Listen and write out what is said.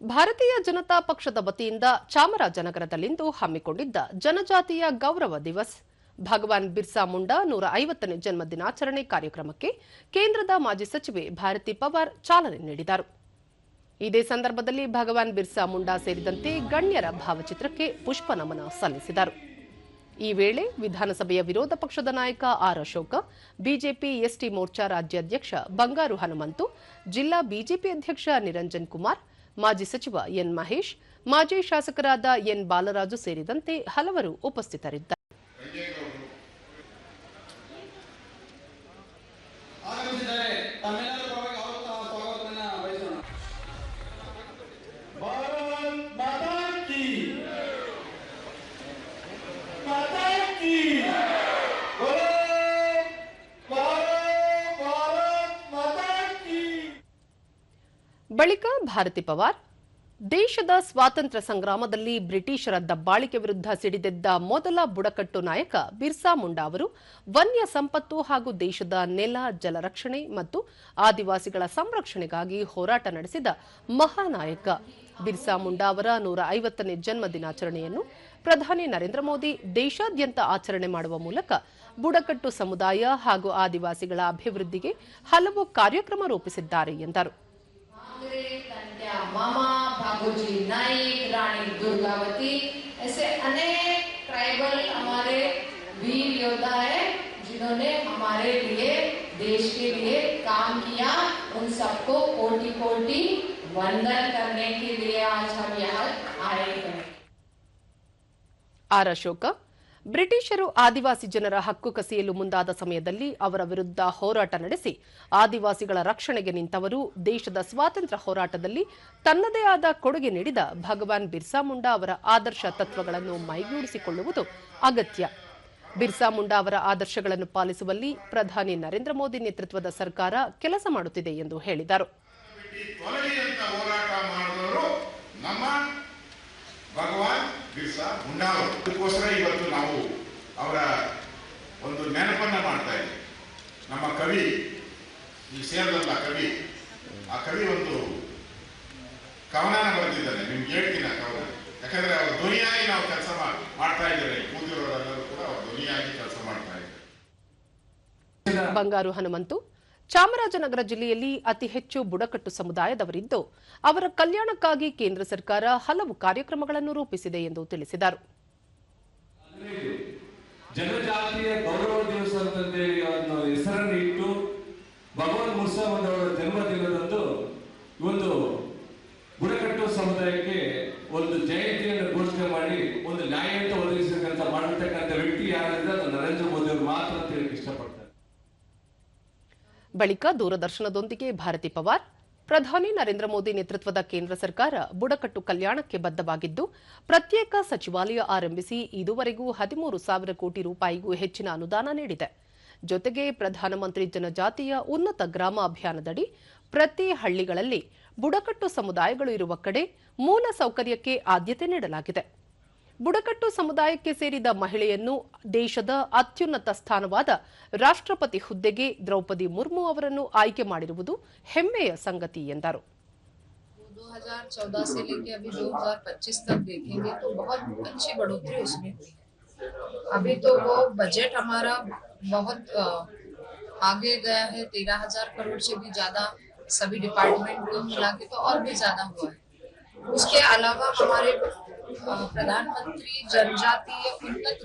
ಭಾರತೀಯ ಜನತಾ ಪಕ್ಷದ ವತಿಯಿಂದ ಚಾಮರಾಜನಗರದಲ್ಲಿಂದು ಹಮ್ಮಿಕೊಂಡಿದ್ದ ಜನಜಾತಿಯ ಗೌರವ ದಿವಸ್. ಭಗವಾನ್ ಬಿರ್ಸಾ ಮುಂಡಾ ನೂರ ಐವತ್ತನೇ ಜನ್ಮ ದಿನಾಚರಣೆ ಕಾರ್ಯಕ್ರಮಕ್ಕೆ ಕೇಂದ್ರದ ಮಾಜಿ ಸಚಿವೆ ಭಾರತಿ ಪವಾರ್ ಚಾಲನೆ ನೀಡಿದರು. ಇದೇ ಸಂದರ್ಭದಲ್ಲಿ ಭಗವಾನ್ ಬಿರ್ಸಾ ಮುಂಡಾ ಸೇರಿದಂತೆ ಗಣ್ಯರ ಭಾವಚಿತ್ರಕ್ಕೆ ಪುಷ್ಪ ನಮನ ಸಲ್ಲಿಸಿದರು. ಈ ವೇಳೆ ವಿಧಾನಸಭೆಯ ವಿರೋಧ ಪಕ್ಷದ ನಾಯಕ R Ashoka, BJP ST Morcha ರಾಜ್ಯಾಧ್ಯಕ್ಷ ಬಂಗಾರು ಹನುಮಂತು, ಜಿಲ್ಲಾ ಬಿಜೆಪಿ ಅಧ್ಯಕ್ಷ ನಿರಂಜನ್ ಕುಮಾರ್ ಮಾಜಿ ಸಚಿವ ಎನ್ ಮಹೇಶ್ ಮಾಜಿ ಶಾಸಕರಾದ ಎನ್ ಬಾಲರಾಜು ಸೇರಿದಂತೆ ಹಲವರು ಉಪಸ್ಥಿತರಿದ್ದರು ಬಳಿಕ ಭಾರತಿ ಪವಾರ್, ದೇಶದ ಸ್ವಾತಂತ್ರ್ಯ ಸಂಗ್ರಾಮದಲ್ಲಿ ಬ್ರಿಟಿಷರ ದಬ್ಬಾಳಿಕೆ ವಿರುದ್ಧ ಸಿಡಿದೆದ್ದ ಮೊದಲ ಬುಡಕಟ್ಟು ನಾಯಕ ಬಿರ್ಸಾ ಮುಂಡಾ ಅವರು ವನ್ಯ ಸಂಪತ್ತು ಹಾಗೂ ದೇಶದ ನೆಲ, ಜಲ ರಕ್ಷಣೆ ಮತ್ತು ಆದಿವಾಸಿಗಳ ಸಂರಕ್ಷಣೆಗಾಗಿ ಹೋರಾಟ ನಡೆಸಿದ ಮಹಾನಾಯಕ. ಬಿರ್ಸಾ ಮುಂಡಾ ಅವರ ನೂರ ಐವತ್ತನೇ ಜನ್ಮ ದಿನಾಚರಣೆಯನ್ನು ಪ್ರಧಾನಿ ನರೇಂದ್ರ ಮೋದಿ ದೇಶಾದ್ಯಂತ ಆಚರಣೆ ಮಾಡುವ ಮೂಲಕ ಬುಡಕಟ್ಟು ಸಮುದಾಯ ಹಾಗೂ ಆದಿವಾಸಿಗಳ ಅಭಿವೃದ್ಧಿಗೆ ಹಲವು ಕಾರ್ಯಕ್ರಮ ರೂಪಿಸಿದ್ದಾರೆ ಎಂದರು. ठाकरे तंट्या मामा भागोजी नाइक रानी दुर्गावती, ऐसे अनेक ट्राइबल हमारे वीर योद्धा है, जिन्होंने हमारे लिए, देश के लिए काम किया, उन सबको कोटि कोटि वंदन करने के लिए आज हम यहाँ आए हैं। आर अशोका ಬ್ರಿಟಿಷರು ಆದಿವಾಸಿ ಜನರ ಹಕ್ಕು ಕಸಿಯಲು ಮುಂದಾದ ಸಮಯದಲ್ಲಿ ಅವರ ವಿರುದ್ಧ ಹೋರಾಟ ನಡೆಸಿ ಆದಿವಾಸಿಗಳ ರಕ್ಷಣೆಗೆ ನಿಂತವರು ದೇಶದ ಸ್ವಾತಂತ್ರ್ಯ ಹೋರಾಟದಲ್ಲಿ ತನ್ನದೇ ಆದ ಕೊಡುಗೆ ನೀಡಿದ ಭಗವಾನ್ ಬಿರ್ಸಾ ಮುಂಡಾ ಅವರ ಆದರ್ಶ ತತ್ವಗಳನ್ನು ಮೈಗೂಡಿಸಿಕೊಳ್ಳುವುದು ಅಗತ್ಯ. ಬಿರ್ಸಾ ಮುಂಡಾ ಅವರ ಆದರ್ಶಗಳನ್ನು ಪಾಲಿಸುವಲ್ಲಿ ಪ್ರಧಾನಿ ನರೇಂದ್ರ ಮೋದಿ ನೇತೃತ್ವದ ಸರ್ಕಾರ ಕೆಲಸ ಮಾಡುತ್ತಿದೆ ಎಂದು ಹೇಳಿದರು. ಭಗವಾನ್ ಮುಂಡಾ ಅವರು ಅದಕ್ಕೋಸ್ಕರ ಇವತ್ತು ನಾವು ಅವರ ಒಂದು ನೆನಪನ್ನ ಮಾಡ್ತಾ ಇದ್ದೀವಿ ನಮ್ಮ ಕವಿ ಈ ಸೇರದಲ್ಲ ಕವಿ, ಆ ಕವಿ ಒಂದು ಕವನನ ಬರೆದಿದ್ದಾನೆ, ನಿಮ್ಗೆ ಹೇಳ್ತೀನಿ ಆ ಕವನ. ಯಾಕಂದ್ರೆ ಅವ್ರ ಧ್ವನಿಯಾಗಿ ನಾವು ಕೆಲಸ ಮಾಡ್ತಾ ಇದ್ದಾರೆ ಕೂತಿರೋರೆಲ್ಲರೂ ಕೂಡ ಅವ್ರ ಧ್ವನಿಯಾಗಿ ಕೆಲಸ ಮಾಡ್ತಾ ಇದ್ದಾರೆ. ಬಂಗಾರು ಹನುಮಂತು. ಚಾಮರಾಜನಗರ ಜಿಲ್ಲೆಯಲ್ಲಿ ಅತಿ ಹೆಚ್ಚು ಬುಡಕಟ್ಟು ಸಮುದಾಯದವರಿದ್ದು ಅವರ ಕಲ್ಯಾಣಕ್ಕಾಗಿ ಕೇಂದ್ರ ಸರ್ಕಾರ ಹಲವು ಕಾರ್ಯಕ್ರಮಗಳನ್ನು ರೂಪಿಸಿದೆ ಎಂದು ತಿಳಿಸಿದರು. ಜನಜಾತಿಯ ಗೌರವ ದಿವಸ ಹೆಸರನ್ನು ಇಟ್ಟು ಭಗವಾನ್ ಮುರ್ಸಾಮದವರ ಜನ್ಮದಿನದಂದು ಒಂದು ಬುಡಕಟ್ಟು ಸಮುದಾಯಕ್ಕೆ ಒಂದು ಜಯಂತಿಯನ್ನು ಘೋಷಣೆ ಮಾಡಿ ಒಂದು ನ್ಯಾಯ ಬಳಿಕ ದೂರದರ್ಶನದೊಂದಿಗೆ ಭಾರತಿ ಪವಾರ್, ಪ್ರಧಾನಿ ನರೇಂದ್ರ ಮೋದಿ ನೇತೃತ್ವದ ಕೇಂದ್ರ ಸರ್ಕಾರ ಬುಡಕಟ್ಟು ಕಲ್ಯಾಣಕ್ಕೆ ಬದ್ಧವಾಗಿದ್ದು, ಪ್ರತ್ಯೇಕ ಸಚಿವಾಲಯ ಆರಂಭಿಸಿ ಇದುವರೆಗೂ ಹದಿಮೂರು ಸಾವಿರ ಕೋಟಿ ರೂಪಾಯಿಗೂ ಹೆಚ್ಚಿನ ಅನುದಾನ ನೀಡಿದೆ. ಜೊತೆಗೆ ಪ್ರಧಾನಮಂತ್ರಿ ಜನಜಾತಿಯ ಉನ್ನತ ಗ್ರಾಮ ಅಭಿಯಾನದಡಿ ಪ್ರತಿ ಹಳ್ಳಿಗಳಲ್ಲಿ ಬುಡಕಟ್ಟು ಸಮುದಾಯಗಳು ಇರುವ ಕಡೆ ಮೂಲ ಸೌಕರ್ಯಕ್ಕೆ ಆದ್ಯತೆ ನೀಡಲಾಗಿದೆ. ಬುಡಕಟ್ಟು ಸಮುದಾಯಕ್ಕೆ ಸೇರಿದ ಮಹಿಳೆಯನ್ನು ದೇಶದ ಅತ್ಯುನ್ನತ ಸ್ಥಾನವಾದ ರಾಷ್ಟ್ರಪತಿ ಹುದ್ದೆಗೆ ದ್ರೌಪದಿ ಮುರ್ಮು ಅವರನ್ನು ಆಯ್ಕೆ ಮಾಡಿರುವುದು ಹೆಮ್ಮೆಯ ಸಂಗತಿ ಎಂದರು 2014 से लेके अभी 2025 तक देखेंगे तो बहुत अच्छी बढ़ोतरी उसमें हुई है अभी तो वो बजट हमारा बहुत अ, आगे गया है तेरह हजार करोड़ से भी ज्यादा सभी डिपार्टमेंट को मिला के तो और भी ज्यादा हुआ है उसके अलावा हमारे अ, प्रधानमंत्री जनजातीय उन्नत